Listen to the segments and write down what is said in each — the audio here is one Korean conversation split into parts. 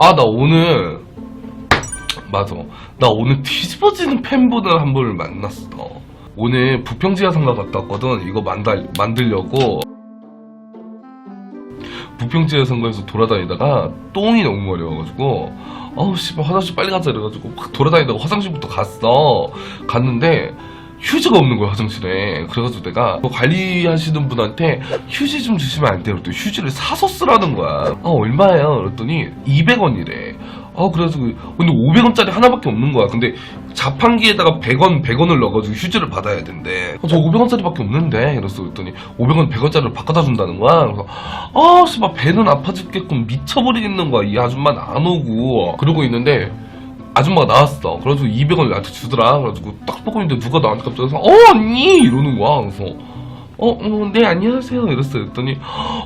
아, 나 오늘, 맞아. 나 오늘 뒤집어지는 팬분을 한 분을 만났어. 오늘 부평지하 상가 갔다 왔거든. 이거 만들, 만들려고. 부평지하 상가에서 돌아다니다가 똥이 너무 마려워가지고, 어우, 씨발, 화장실 빨리 가자. 이래가지고 막 돌아다니다가 화장실부터 갔어. 갔는데, 휴지가 없는 거야, 화장실에. 그래가지고 내가 그 관리하시는 분한테 휴지 좀 주시면 안 돼요? 또 휴지를 사서 쓰라는 거야. 아, 얼마예요? 그랬더니 200원이래. 아, 그래가지고, 근데 500원짜리 하나밖에 없는 거야. 근데 자판기에다가 100원, 100원을 넣어가지고 휴지를 받아야 된대. 아, 저 500원짜리밖에 없는데. 그래서 그랬더니 500원, 100원짜리를 바꿔다 준다는 거야. 그래서, 아, 씨발, 배는 아파 죽겠군. 미쳐버리겠는 거야. 이 아줌마는 안 오고. 그러고 있는데, 아줌마가 나왔어. 그래가지고 200원을 나한테 주더라. 그래가지고 딱 보고 있는데 누가 나한테 갑자기 서 어, 언니! 이러는 거야. 그래서, 어, 어, 네, 안녕하세요. 이랬어요. 그랬더니,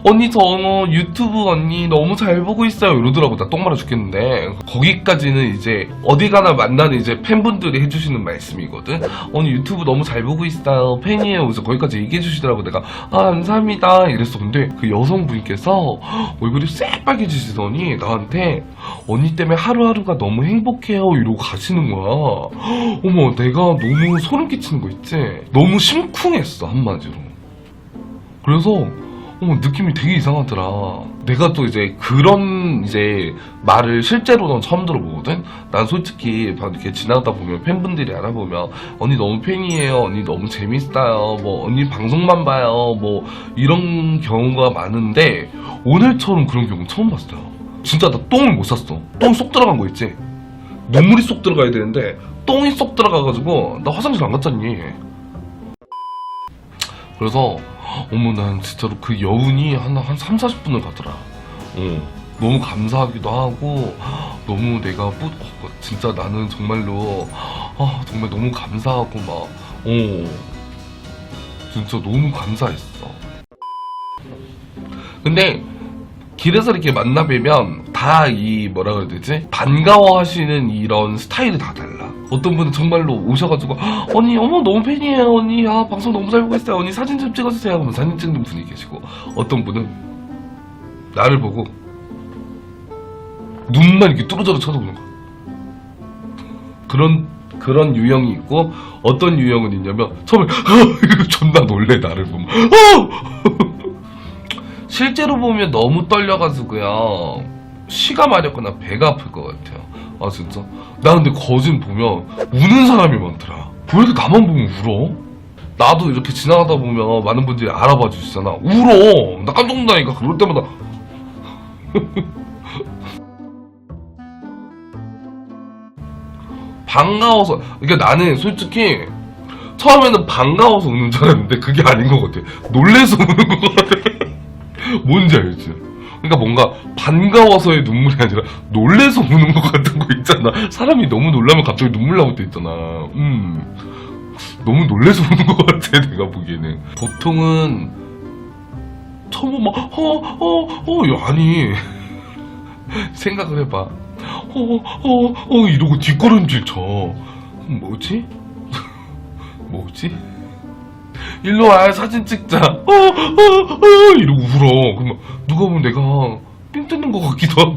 언니, 저, 어, 유튜브 언니 너무 잘 보고 있어요. 이러더라고. 나 똥 말아 죽겠는데. 거기까지는 이제, 어디 가나 만나는 이제 팬분들이 해주시는 말씀이거든. 언니 유튜브 너무 잘 보고 있어요. 팬이에요. 그래서 거기까지 얘기해 주시더라고. 내가, 아, 감사합니다. 이랬어. 근데 그 여성분께서 얼굴이 새빨개지시더니 나한테, 언니 때문에 하루하루가 너무 행복해요. 이러고 가시는 거야. 어머, 내가 너무 소름 끼치는 거 있지? 너무 심쿵했어, 한마디로. 그래서 어머 느낌이 되게 이상하더라. 내가 또 이제 그런 이제 말을 실제로는 처음 들어보거든. 난 솔직히 막 이렇게 지나가다 보면 팬분들이 알아보면 언니 너무 팬이에요. 언니 너무 재밌어요. 뭐 언니 방송만 봐요. 뭐 이런 경우가 많은데 오늘처럼 그런 경우 처음 봤어요. 진짜 나 똥을 못 샀어. 똥 쏙 들어간 거 있지? 눈물이 쏙 들어가야 되는데 똥이 쏙 들어가가지고 나 화장실 안 갔잖니. 그래서 어머 난 진짜로 그 여운이 한, 한 3, 40분을 가더라 어, 너무 감사하기도 하고 너무 내가 뿌, 어, 진짜 나는 정말로 아, 정말 너무 감사하고 막 어, 진짜 너무 감사했어 근데 길에서 이렇게 만나 뵈면 다 이 뭐라 그래야 되지? 반가워하시는 이런 스타일이 다 달라. 어떤 분은 정말로 오셔가지고 "헉, 언니 어머 너무 팬이에요 언니 아 방송 너무 잘 보고 있어요 언니 사진 좀 찍어주세요 하면 사진 찍는 분이 계시고 어떤 분은 나를 보고 눈만 이렇게 뚫어져라 쳐다보는 거야. 그런 그런 유형이 있고 어떤 유형은 있냐면 처음에 존나 놀래 나를 보면 어! 실제로 보면 너무 떨려가지고요. 쉬가 마렵거나 배가 아플 것 같아요. 아 진짜? 나 근데 거진 보면 우는 사람이 많더라. 왜 이렇게 나만 보면 울어? 나도 이렇게 지나가다 보면 많은 분들이 알아봐 주시잖아. 울어. 나 깜짝 놀라니까 그럴 때마다 반가워서 그러니까 나는 솔직히 처음에는 반가워서 우는 줄 알았는데 그게 아닌 것 같아. 놀래서 우는 것 같아. 뭔지 알지? 그러니까 뭔가 반가워서의 눈물이 아니라 놀래서 우는 것 같은 거 있잖아. 사람이 너무 놀라면 갑자기 눈물 나올 때 있잖아. 음. 너무 놀래서 우는 것 같아, 내가 보기에는. 보통은, 처음 막, 어, 어, 어, 야, 아니. 생각을 해봐. 어, 어, 어, 이러고 뒷걸음질 쳐. 뭐지? 뭐지? 일로 와 사진 찍자 어, 어, 어, 이러고 울어 그러면 누가 보면 내가 삥 뜯는 것 같기도 하고